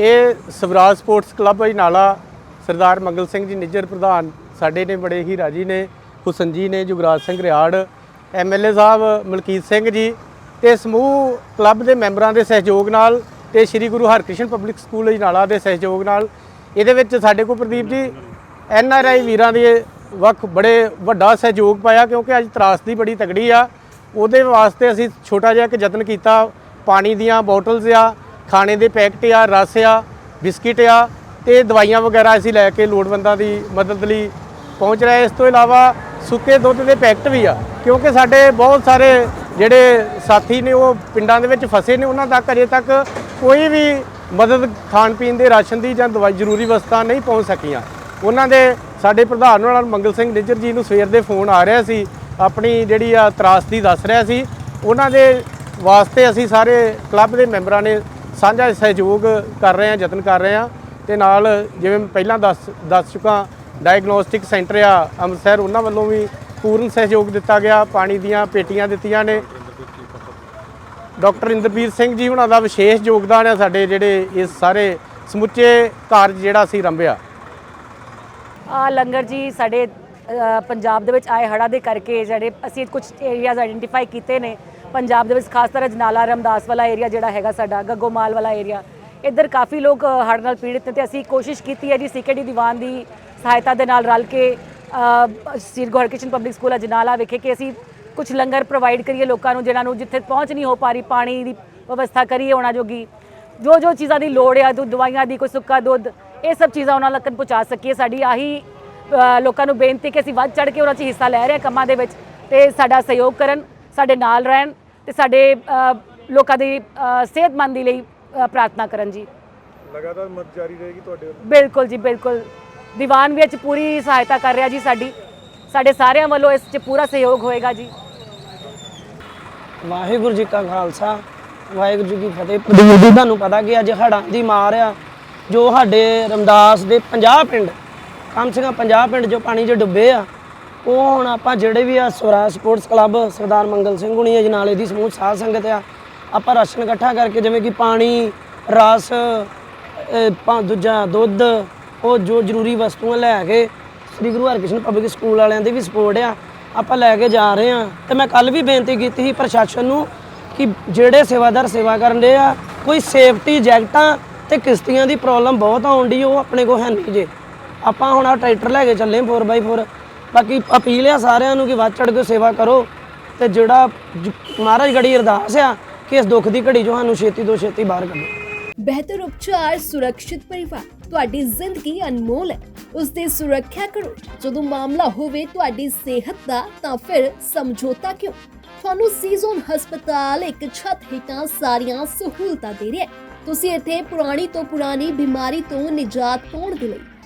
ਇਹ Swaraj sports club Ajnala Sardar Mangal Singh ji Nijjar ਪ੍ਰਧਾਨ ਸਾਡੇ ਨੇ, ਬੜੇ ਹੀ ਰਾਜੀ ਨੇ, ਹੁਸਨ ਜੀ ਨੇ, ਜੁਗਰਾਜ ਸਿੰਘ ਰਿਆੜ ਐਮਐਲਏ ਸਾਹਿਬ ਮਲਕੀਤ ਸਿੰਘ ਜੀ ਤੇ ਸਮੂਹ ਕਲੱਬ ਦੇ ਮੈਂਬਰਾਂ ਦੇ ਸਹਿਯੋਗ ਨਾਲ ਤੇ ਸ੍ਰੀ ਗੁਰੂ ਹਰਕ੍ਰਿਸ਼ਨ ਪਬਲਿਕ ਸਕੂਲ ਅਜਨਾਲਾ ਦੇ ਸਹਿਯੋਗ ਨਾਲ ਇਹਦੇ ਵਿੱਚ ਸਾਡੇ ਕੋਲ Pradeep ji, N R I ਵੀਰਾਂ ਦੇ ਵਕ ਬੜੇ ਵੱਡਾ ਸਹਿਯੋਗ ਪਾਇਆ ਕਿਉਂਕਿ ਅੱਜ ਤਰਾਸ ਦੀ ਬੜੀ ਤਗੜੀ ਆ। ਉਹਦੇ ਵਾਸਤੇ ਅਸੀਂ ਛੋਟਾ ਜਿਹਾ ਇੱਕ ਯਤਨ ਕੀਤਾ, ਪਾਣੀ ਦੀਆਂ ਬੋਟਲਸ ਆ ਖਾਣੇ ਦੇ ਪੈਕਟ ਆ, ਰਸ ਆ, ਬਿਸਕਿਟ ਆ ਤੇ ਦਵਾਈਆਂ ਵਗੈਰਾ ਅਸੀਂ ਲੈ ਕੇ ਲੋੜਵੰਦਾਂ ਦੀ ਮਦਦ ਲਈ ਪਹੁੰਚ ਰਿਹਾ ਇਸ ਤੋਂ ਇਲਾਵਾ ਸੁੱਕੇ ਦੁੱਧ ਦੇ ਪੈਕਟ ਵੀ ਆ, ਕਿਉਂਕਿ ਸਾਡੇ ਬਹੁਤ ਸਾਰੇ ਜਿਹੜੇ ਸਾਥੀ ਨੇ ਉਹ ਪਿੰਡਾਂ ਦੇ ਵਿੱਚ ਫਸੇ ਨੇ, ਉਹਨਾਂ ਤੱਕ ਅਜੇ ਤੱਕ ਕੋਈ ਵੀ ਮਦਦ ਖਾਣ ਪੀਣ ਦੇ ਰਾਸ਼ਨ ਦੀ ਜਾਂ ਦਵਾਈ ਜ਼ਰੂਰੀ ਵਸਤਾਂ ਨਹੀਂ ਪਹੁੰਚ ਸਕੀਆਂ। ਉਹਨਾਂ ਦੇ ਸਾਡੇ ਪ੍ਰਧਾਨ ਨਾਲ ਮੰਗਲ ਸਿੰਘ ਨਿੱਜਰ ਜੀ ਨੂੰ ਸਵੇਰ ਦੇ ਫੋਨ ਆ ਰਿਹਾ ਸੀ, ਆਪਣੀ ਜਿਹੜੀ ਆ ਤਰਾਸਦੀ ਦੱਸ ਰਿਹਾ ਸੀ। ਉਹਨਾਂ ਦੇ ਵਾਸਤੇ ਅਸੀਂ ਸਾਰੇ ਕਲੱਬ ਦੇ ਮੈਂਬਰਾਂ ਨੇ ਸਾਂਝਾ ਸਹਿਯੋਗ ਕਰ ਰਹੇ ਹਾਂ, ਯਤਨ ਕਰ ਰਹੇ ਹਾਂ। ਤੇ ਨਾਲ ਜਿਵੇਂ ਪਹਿਲਾਂ ਦੱਸ ਦੱਸ ਚੁੱਕਾ ਡਾਇਗਨੋਸਟਿਕ ਸੈਂਟਰ ਆ ਅੰਮ੍ਰਿਤਸਰ, ਉਹਨਾਂ ਵੱਲੋਂ ਵੀ ਪੂਰਨ ਸਹਿਯੋਗ ਦਿੱਤਾ ਗਿਆ। ਪਾਣੀ ਦੀਆਂ ਪੇਟੀਆਂ ਦਿੱਤੀਆਂ ਨੇ। ਡਾਕਟਰ ਇੰਦਰਪੀਰ ਸਿੰਘ ਜੀ ਉਹਨਾਂ ਦਾ ਵਿਸ਼ੇਸ਼ ਯੋਗਦਾਨ ਹੈ ਸਾਡੇ ਜਿਹੜੇ ਇਸ ਸਾਰੇ ਸਮੁੱਚੇ ਕਾਰਜ ਜਿਹੜਾ ਸੀ ਰੰਭਿਆ। ਆ ਲੰਗਰ ਜੀ ਸਾਡੇ ਪੰਜਾਬ ਦੇ ਵਿੱਚ ਆਏ ਹੜ੍ਹਾਂ ਦੇ ਕਰਕੇ ਜਿਹੜੇ ਅਸੀਂ ਕੁਝ ਏਰੀਆਜ਼ ਆਇਡੈਂਟੀਫਾਈ ਕੀਤੇ ਨੇ। ਪੰਜਾਬ ਦੇ ਵਿੱਚ, ਖਾਸ ਤਰ੍ਹਾਂ ਜਨਾਲਾ, ਰਮਦਾਸ ਵਾਲਾ ਏਰੀਆ ਜਿਹੜਾ ਹੈਗਾ ਸਾਡਾ, ਗੱਗੋਮਾਲ ਵਾਲਾ ਏਰੀਆ ਇੱਧਰ ਕਾਫੀ ਲੋਕ ਹੜ੍ਹ ਨਾਲ ਪੀੜਿਤ ਨੇ ਤੇ ਅਸੀਂ ਕੋਸ਼ਿਸ਼ ਕੀਤੀ ਹੈ ਜੀ ਸੀਕੇਡੀ ਦੀਵਾਨ ਦੀ ਸਹਾਇਤਾ ਦੇ ਨਾਲ ਰਲ ਕੇ ਸ੍ਰੀ ਗੁਰੂ ਹਰਕ੍ਰਿਸ਼ਨ ਪਬਲਿਕ ਸਕੂਲ ਅਜਨਾਲਾ ਵਿਖੇ ਕਿ ਅਸੀਂ ਕੁਝ ਲੰਗਰ ਪ੍ਰੋਵਾਈਡ ਕਰੀਏ ਲੋਕਾਂ ਨੂੰ, ਜਿਨ੍ਹਾਂ ਨੂੰ ਜਿੱਥੇ ਪਹੁੰਚ ਨਹੀਂ ਹੋ ਪਾ ਰਹੀ, ਪਾਣੀ ਦੀ ਵਿਵਸਥਾ ਕਰੀਏ ਉਹਨਾਂ ਜੋਗੀ। ਜੋ ਜੋ ਚੀਜ਼ਾਂ ਦੀ ਲੋੜ ਆ, ਦੁੱਧ, ਦਵਾਈਆਂ ਦੀ, ਕੋਈ ਸੁੱਕਾ ਦੁੱਧ, ਇਹ ਸਭ ਚੀਜ਼ਾਂ ਉਹਨਾਂ ਤੱਕ ਪਹੁੰਚਾ ਸਕੀਏ। ਸਾਡੀ ਆਹੀ ਲੋਕਾਂ ਨੂੰ ਬੇਨਤੀ ਕਿ ਅਸੀਂ ਵੱਧ ਚੜ ਕੇ ਉਹਨਾਂ 'ਚ ਹਿੱਸਾ ਲੈ ਰਹੇ ਹਾਂ ਕੰਮਾਂ ਦੇ ਵਿੱਚ ਤੇ ਸਾਡਾ ਸਹਿਯੋਗ ਕਰਨ। ਸਾਡੇ ਨਾਲ ਰਹਿਣ ਤੇ ਸਾਡੇ ਲੋਕਾਂ ਦੀ ਸਿਹਤਮੰਦੀ ਲਈ ਪ੍ਰਾਰਥਨਾ ਕਰਨ ਜੀ। ਲਗਾਤਾਰ ਮਦਦ ਜਾਰੀ ਰਹੇਗੀ ਤੁਹਾਡੇ ਵੱਲੋਂ? ਬਿਲਕੁਲ ਜੀ ਬਿਲਕੁਲ। ਦੀਵਾਨ ਵੀ ਇਹ 'ਚ ਪੂਰੀ ਸਹਾਇਤਾ ਕਰ ਰਿਹਾ ਜੀ ਸਾਡੀ। ਸਾਡੇ ਸਾਰਿਆਂ ਵੱਲੋਂ ਇਸ 'ਚ ਪੂਰਾ ਸਹਿਯੋਗ ਹੋਏਗਾ ਜੀ। ਵਾਹਿਗੁਰੂ ਜੀ ਕਾ ਖਾਲਸਾ ਵਾਹਿਗੁਰੂ ਜੀ ਕੀ ਫਤਿਹ। ਪ੍ਰਦੀਪ ਜੀ ਤੁਹਾਨੂੰ ਪਤਾ ਕਿ ਅੱਜ ਹੜ੍ਹਾਂ ਦੀ ਮਾਰ ਆ ਜੋ ਸਾਡੇ ਰਮਦਾਸ ਦੇ 50 ਪਿੰਡ ਕਮ ਸੇ ਕਮ 50 ਪਿੰਡ ਜੋ ਪਾਣੀ 'ਚ ਡੁੱਬੇ ਆ ਉਹ ਹੁਣ ਆਪਾਂ ਜਿਹੜੇ ਵੀ ਆ ਸਵਰਾਜ ਸਪੋਰਟਸ ਕਲੱਬ ਸਰਦਾਰ ਮੰਗਲ ਸਿੰਘ ਹੁਣੀ ਅਜਨਾਲੇ ਦੀ ਸਮੂਹ ਸਾਧ ਸੰਗਤ ਆ, ਆਪਾਂ ਰਾਸ਼ਨ ਇਕੱਠਾ ਕਰਕੇ ਜਿਵੇਂ ਕਿ ਪਾਣੀ, ਰਸ ਅਹ ਦੂਜਾ ਦੁੱਧ, ਉਹ ਜੋ ਜ਼ਰੂਰੀ ਵਸਤੂਆਂ ਲੈ ਕੇ ਸ੍ਰੀ ਗੁਰੂ ਹਰਕ੍ਰਿਸ਼ਨ ਪਬਲਿਕ ਸਕੂਲ ਵਾਲਿਆਂ ਦੀ ਵੀ ਸਪੋਰਟ ਆ, ਆਪਾਂ ਲੈ ਕੇ ਜਾ ਰਹੇ ਆ। ਤੇ ਮੈਂ ਕੱਲ ਵੀ ਬੇਨਤੀ ਕੀਤੀ ਸੀ ਪ੍ਰਸ਼ਾਸਨ ਨੂੰ ਕਿ ਜਿਹੜੇ ਸੇਵਾਦਾਰ ਸੇਵਾ ਕਰਨ ਦੇ ਆ, ਕੋਈ ਸੇਫਟੀ ਜੈਕਟਾਂ ਤੇ ਕਿਸ਼ਤੀਆਂ ਦੀ ਪ੍ਰੋਬਲਮ ਬਹੁਤ ਆਉਣ ਡਈ, ਉਹ ਆਪਣੇ ਕੋਲ ਹੈ ਨਹੀਂ ਜੇ। ਆਪਾਂ ਹੁਣ ਆ ਟਰੈਕਟਰ ਲੈ ਕੇ ਚੱਲੇ 4x4 ਬਾਕੀ ਅਪੀਲ ਆ ਸਾਰਿਆਂ ਨੂੰ ਕਿ ਵੱਧ ਚੜ੍ਹ ਕੇ ਸੇਵਾ ਕਰੋ ਤੇ ਜਿਹੜਾ ਜ- ਮਹਾਰਾਜ ਗੜੀ ਅਰਦਾਸ ਆ ਕਿ ਇਸ ਦੁੱਖ ਦੀ ਘੜੀ ਚੋਂ ਸਾਨੂੰ ਛੇਤੀ ਤੋਂ ਛੇਤੀ ਬਾਹਰ ਕੱਢੋ। ਬਿਹਤਰ ਉਪਚਾਰ ਸੁਰੱਖਿਅਤ ਪਰਿਵਾਰ, ਤੁਹਾਡੀ ਜ਼ਿੰਦਗੀ ਅਨਮੋਲ ਹੈ। ਉਸ ਦੀ ਸੁਰੱਖਿਆ ਕਰੋ। ਜਦੋਂ ਮਾਮਲਾ ਹੋਵੇ ਤੁਹਾਡੀ ਸਿਹਤ ਦਾ, ਤਾਂ ਫਿਰ ਸਮਝੌਤਾ ਕਿਉਂ? ਤੁਹਾਨੂੰ ਸੀਜ਼ਨ ਹਸਪਤਾਲ, ਇੱਕ ਛੱਤ ਹੇਠਾਂ ਸਾਰੀਆਂ ਸਹੂਲਤਾਂ ਦੇ ਰਿਹਾ ਹੈ। ਤੁਸੀਂ ਇੱਥੇ ਪੁਰਾਣੀ ਤੋਂ ਪੁਰਾਣੀ ਬਿਮਾਰੀ ਤੋਂ ਨਿਜਾਤ ਪਾਉਣ ਦੇ ਲਈ